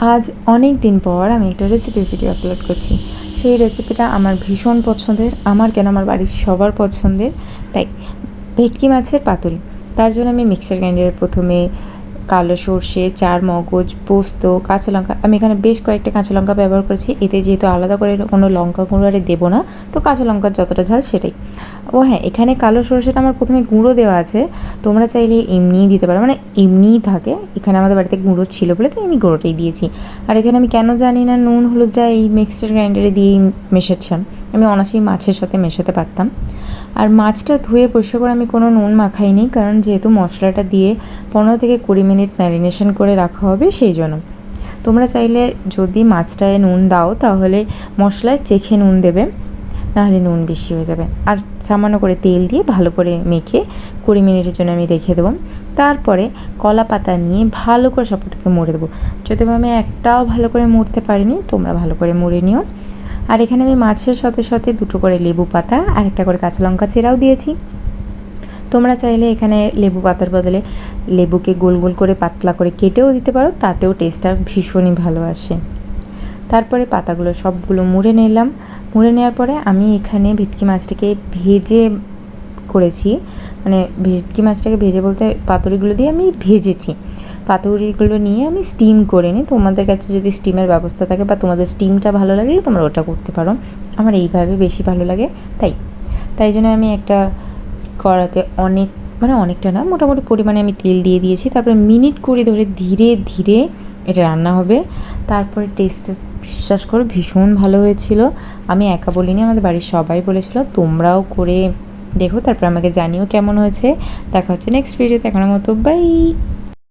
আজ অনেক দিন পর আমি একটা রেসিপি ভিডিও আপলোড করছি। সেই রেসিপিটা আমার ভীষণ পছন্দের, আমার কেন আমার বাড়ির সবার পছন্দের, তাই ভেটকি মাছের পাতুরি। তার জন্য আমি মিক্সার গ্রাইন্ডারে প্রথমে কালো সর্ষে, চার মগজ, পোস্ত, কাঁচা লঙ্কা। আমি এখানে বেশ কয়েকটা কাঁচা লঙ্কা ব্যবহার করেছি। এতে যেহেতু আলাদা করে কোনো লঙ্কা গুঁড়ো আরে দেবো না, তো কাঁচা লঙ্কার যতটা ঝাল সেটাই। ও হ্যাঁ এখানে কালো সর্ষেটা আমার প্রথমে গুঁড়ো দেওয়া আছে। তোমরা চাইলে এমনিই দিতে পারো। মানে এমনিই থাকে। এখানে আমাদের বাড়িতে গুঁড়ো ছিল বলে তাই আমি গুঁড়োটাই দিয়েছি। আর এখানে আমি কেন জানি না, নুন, হলুদ যা এই মিক্সচার গ্রাইন্ডারে দিয়েই মেশাচ্ছিলাম। আমি অনাসেই মাছের সাথে মেশাতে পারতাম। আর মাছটা ধুয়ে পরিষ্কার করে আমি কোনো নুন মাখাইনি, কারণ যেহেতু মশলাটা দিয়ে পনেরো থেকে কুড়ি মিনিট ম্যারিনেশন করে রাখা হবে সেই জন্য। তোমরা চাইলে যদি মাছটায় নুন দাও, তাহলে মশলায় চেখে নুন দেবে, নাহলে নুন বেশি হয়ে যাবে। আর সামান্য করে তেল দিয়ে ভালো করে মেখে কুড়ি মিনিটের জন্য আমি রেখে দেবো। তারপরে কলা পাতা নিয়ে ভালো করে সবটাকে মুড়ে দেবো। যদি আমি একটাও ভালো করে মুড়তে পারিনি, তোমরা ভালো করে মুড়ে নিও। আর এখানে আমি মাছের সাথে সাথে দুটো করে লেবু পাতা আর একটা করে কাঁচা লঙ্কা চেরাও দিয়েছি। তোমরা চাইলে এখানে লেবু পাতার বদলে লেবুকে গোল গোল করে পাতলা করে কেটেও দিতে পারো, তাতেও টেস্টটা ভীষণই ভালো আসে। তারপরে পাতাগুলো সবগুলো মুড়ে নিলাম। মুড়ে নেওয়ার পরে আমি এখানে ভেটকি মাছটাকে ভেজে করেছি। মানে ভেটকি মাছটাকে ভেজে বলতে পাতুরিগুলো দিয়ে আমি ভেজেছি। পাতুরিগুলো নিয়ে আমি স্টিম করে নিই। তোমাদের কাছে যদি স্টিমের ব্যবস্থা থাকে বা তোমাদের স্টিমটা ভালো লাগে তোমরা ওটা করতে পারো। আমার এইভাবে বেশি ভালো লাগে, তাই। তাই জন্য আমি একটা কড়াতে অনেক মানে অনেকটা না, মোটামুটি পরিমাণে আমি তেল দিয়ে দিয়েছি। তারপরে মিনিট করে ধরে ধীরে ধীরে এটা রান্না হবে। তারপরে টেস্ট বিশ্বাস করো ভীষণ ভালো হয়েছিল। আমি একা বলিনি, আমাদের বাড়ির সবাই বলেছিল, তোমরাও করে দেখো, তারপর আমাকে জানিও কেমন হয়েছে। দেখা হচ্ছে নেক্সট ভিডিওতে এখনের মতো বাই